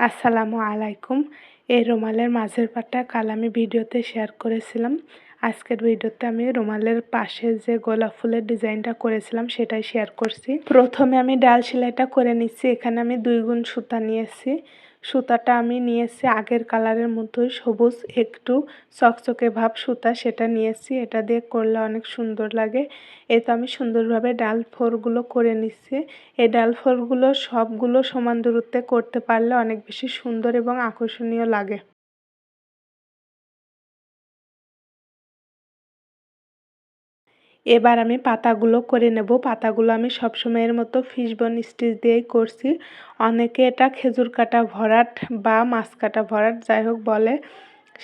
আসসালামু আলাইকুম। এই রুমালের মাঝের পাটা কাল আমি ভিডিওতে শেয়ার করেছিলাম। আজকের ভিডিওতে আমি রুমালের পাশে যে গোলাপ ফুলের ডিজাইনটা করেছিলাম সেটাই শেয়ার করছি। প্রথমে আমি ডাল সেলাইটা করে নিচ্ছি। এখানে আমি দুই গুণ সুতা নিয়েছি। সুতাটা আমি নিয়েছি, আগের কালারের মতোই সবুজ, একটু চকচকে ভাব সুতা সেটা নিয়েছি, এটা দিয়ে করলে অনেক সুন্দর লাগে। এ তো আমি সুন্দরভাবে ডাল ফোরগুলো করে নিচ্ছি। এই ডাল ফোরগুলো সবগুলো সমান দূরত্বে করতে পারলে অনেক বেশি সুন্দর এবং আকর্ষণীয় লাগে। এবার আমি পাতাগুলো করে নেব। পাতাগুলো আমি সবসময়ের মতো ফিশবন স্টিচ দিয়েই করছি। অনেকে এটা খেজুর কাটা ভরাট বা মাছ কাটা ভরাট যাই হোক বলে।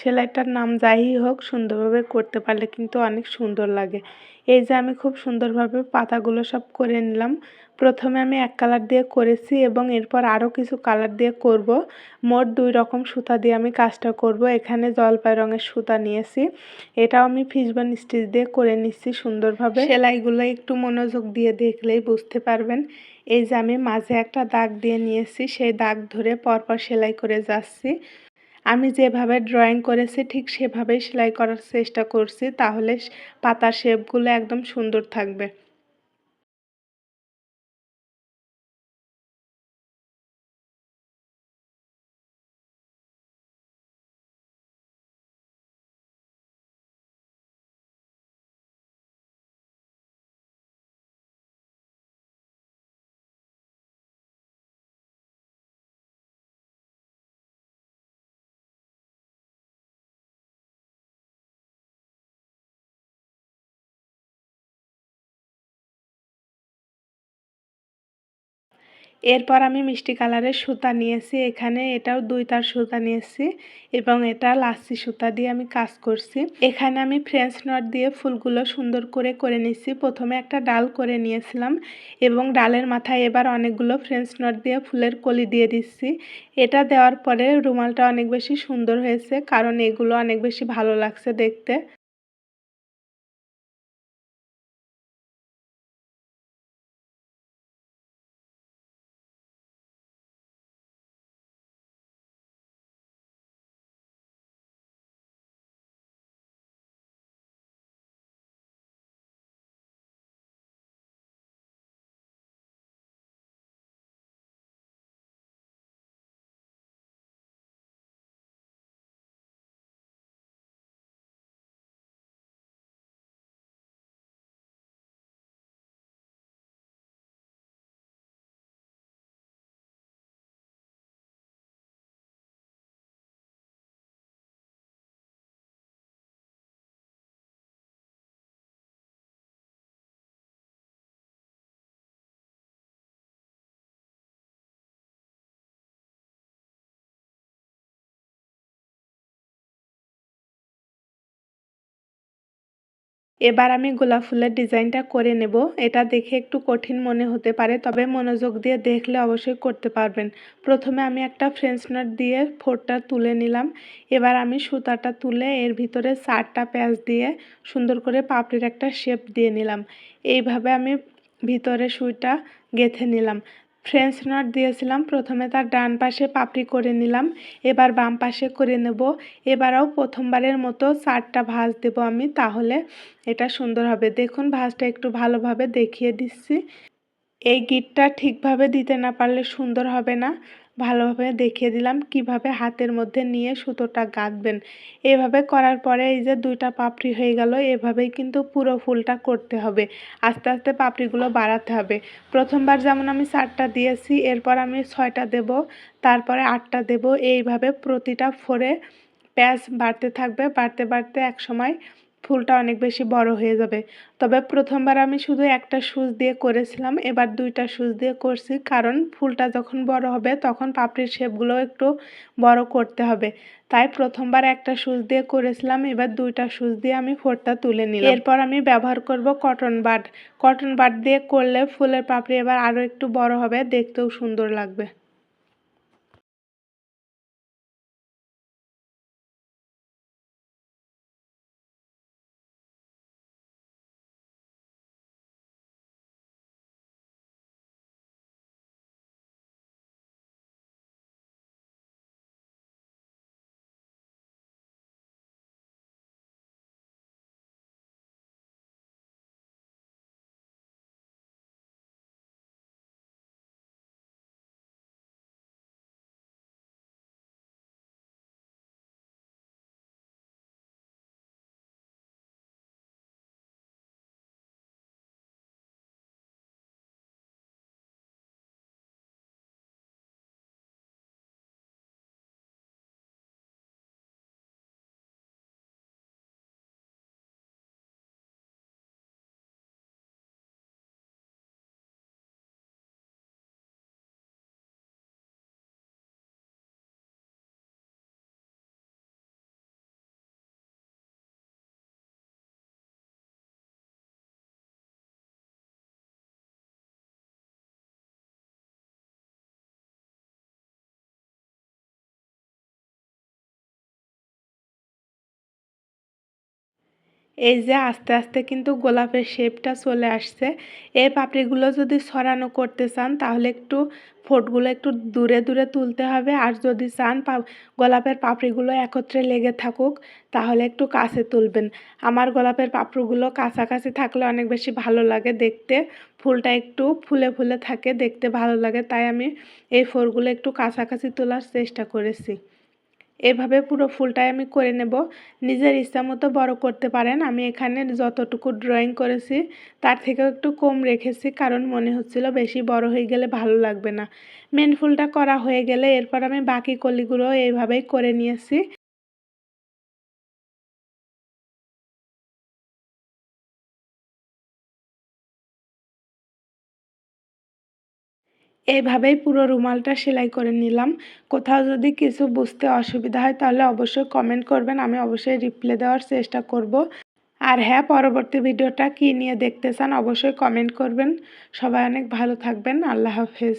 সেলাইটার নাম যাই হোক সুন্দরভাবে করতে পারলে কিন্তু অনেক সুন্দর লাগে। এই যে আমি খুব সুন্দরভাবে পাতাগুলো সব করে নিলাম। প্রথমে আমি এক কালার দিয়ে করেছি এবং এরপর আরও কিছু কালার দিয়ে করব। মোট দুই রকম সুতা দিয়ে আমি কাজটা করব। এখানে জলপাই রঙের সুতা নিয়েছি। এটাও আমি ফিসবান স্টিচ দিয়ে করে নিচ্ছি সুন্দরভাবে। সেলাইগুলো একটু মনোযোগ দিয়ে দেখলেই বুঝতে পারবেন। এই যে আমি মাঝে একটা দাগ দিয়ে নিয়েছি, সেই দাগ ধরে পরপর সেলাই করে যাচ্ছি। আমি যেভাবে ড্রয়িং করেছি, ঠিক সেভাবেই সেলাই করার চেষ্টা করছি, তাহলে পাতার শেপগুলো একদম সুন্দর থাকবে। এরপর আমি মিষ্টি কালারের সুতা নিয়েছি এখানে, এটাও দুই তার সুতা নিয়েছি এবং এটা লাচ্ছি সুতা দিয়ে আমি কাজ করছি। এখানে আমি ফ্রেঞ্চ নট দিয়ে ফুলগুলো সুন্দর করে করে নিয়েছি। প্রথমে একটা ডাল করে নিয়েছিলাম এবং ডালের মাথায় এবার অনেকগুলো ফ্রেঞ্চ নট দিয়ে ফুলের কলি দিয়ে দিচ্ছি। এটা দেওয়ার পরে রুমালটা অনেক বেশি সুন্দর হয়েছে কারণ এগুলো অনেক বেশি ভালো লাগছে দেখতে। এবার আমি গোলাপ ফুলের ডিজাইনটা করে নেব। এটা দেখে একটু কঠিন মনে হতে পারে, তবে মনোযোগ দিয়ে দেখলে অবশ্যই করতে পারবেন। প্রথমে আমি একটা ফ্রেঞ্চ নট দিয়ে ফোরটা তুলে নিলাম। এবার আমি সুতাটা তুলে এর ভিতরে চারটা প্যাঁচ দিয়ে সুন্দর করে পাপড়ির একটা শেপ দিয়ে নিলাম। এইভাবে আমি ভিতরে সুইটা গেথে নিলাম। ফ্রেঞ্চ নট দিয়েছিলাম। প্রথমে তার ডান পাশে পাপড়ি করে নিলাম। এবার বাম পাশে করে নেব। এবারও প্রথমবারের মতো চারটা ভাঁজ দেব আমি, তাহলে এটা সুন্দর হবে। দেখুন, ভাঁজটা একটু ভালোভাবে দেখিয়ে দিচ্ছি। এই গিটটা ঠিকভাবে দিতে না পারলে সুন্দর হবে না। ভালোভাবে দেখিয়ে দিলাম কীভাবে হাতের মধ্যে নিয়ে সুতোটা গাঁথবেন। এভাবে করার পরে এই যে দুইটা পাপড়ি হয়ে গেল, এভাবেই কিন্তু পুরো ফুলটা করতে হবে। আস্তে আস্তে পাপড়িগুলো বাড়াতে হবে। প্রথমবার যেমন আমি চারটা দিয়েছি, এরপর আমি ছয়টা দেব, তারপরে আটটা দেব। এইভাবে প্রতিটা ফোরে প্যাঁচ বাড়তে থাকবে। বাড়তে বাড়তে এক সময় ফুলটা অনেক বেশি বড় হয়ে যাবে। তবে প্রথমবার আমি শুধু একটা সুচ দিয়ে করেছিলাম, এবার দুইটা সুচ দিয়ে করছি। কারণ ফুলটা যখন বড় হবে, তখন পাপড়ির শেপগুলো একটু বড় করতে হবে। তাই প্রথমবার একটা সুচ দিয়ে করেছিলাম, এবার দুইটা সুচ দিয়ে আমি ফোরটা তুলে নিলাম। এরপর আমি ব্যবহার করব কটন বাড কটন বাড দিয়ে করলে ফুলের পাপড়ি এবার আরও একটু বড় হবে, দেখতেও সুন্দর লাগবে। এই যে আস্তে আস্তে কিন্তু গোলাপের শেপটা চলে আসছে। এই পাপড়িগুলো যদি ছড়ানো করতে চান, তাহলে একটু ফোটগুলো একটু দূরে দূরে তুলতে হবে। আর যদি চান গোলাপের পাপড়িগুলো একত্রে লেগে থাকুক, তাহলে একটু কাছে তুলবেন। আমার গোলাপের পাপড়িগুলো কাছাকাছি থাকলে অনেক বেশি ভালো লাগে দেখতে। ফুলটা একটু ফুলে ফুলে থাকে, দেখতে ভালো লাগে। তাই আমি এই ফোরগুলো একটু কাছাকাছি তোলার চেষ্টা করেছি। এভাবে পুরো ফুলটাই আমি করে নেব। নিজের ইচ্ছা মতো বড় করতে পারেন। আমি এখানে যতটুকু ড্রয়িং করেছি, তার থেকেও একটু কম রেখেছি, কারণ মনে হচ্ছিল বেশি বড় হয়ে গেলে ভালো লাগবে না। মেন ফুলটা করা হয়ে গেলে এরপর আমি বাকি কলিগুলো এইভাবেই করে নিয়েছি। এইভাবেই পুরো রুমালটা সেলাই করে নিলাম। কোথাও যদি কিছু বুঝতে অসুবিধা হয় তাহলে অবশ্যই কমেন্ট করবেন, আমি অবশ্যই রিপ্লাই দেওয়ার চেষ্টা করব। আর হ্যাঁ পরবর্তী ভিডিওটা কী নিয়ে দেখতে চান অবশ্যই কমেন্ট করবেন। সবাই অনেক ভালো থাকবেন, আল্লাহ হাফেজ।